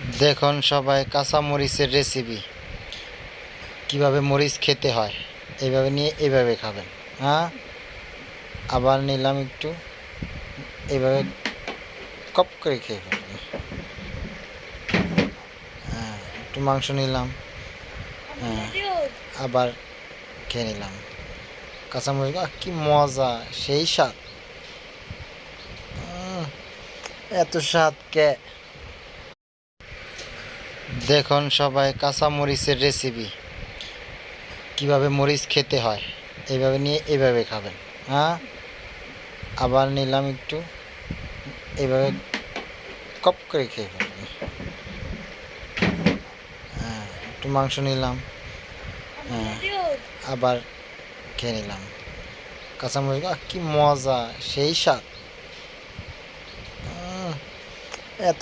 দেখুন সবাই কাঁচা মরিচের রেসিপি কীভাবে মরিচ খেতে হয়, এইভাবে নিয়ে এইভাবে খাবেন হ্যাঁ? আবার নিলাম একটু, এইভাবে কপ করে খেয়ে ফেলবেন হ্যাঁ একটু মাংস নিলাম হ্যাঁ আবার খেয়ে নিলাম। কাঁচামরিচ কি মজা, সেই স্বাদ। এত স্বাদ কে দেখুন সবাই কাঁচা মরিচের রেসিপি কীভাবে মরিচ খেতে হয়, এইভাবে নিয়ে এভাবে খাবেন হ্যাঁ? আবার নিলাম একটু, এইভাবে কপ করে খেয়ে ফেলবেন হ্যাঁ একটু মাংস নিলাম হ্যাঁ আবার খেয়ে নিলাম। কাঁচামরিচ কি মজা, সেই স্বাদ। এত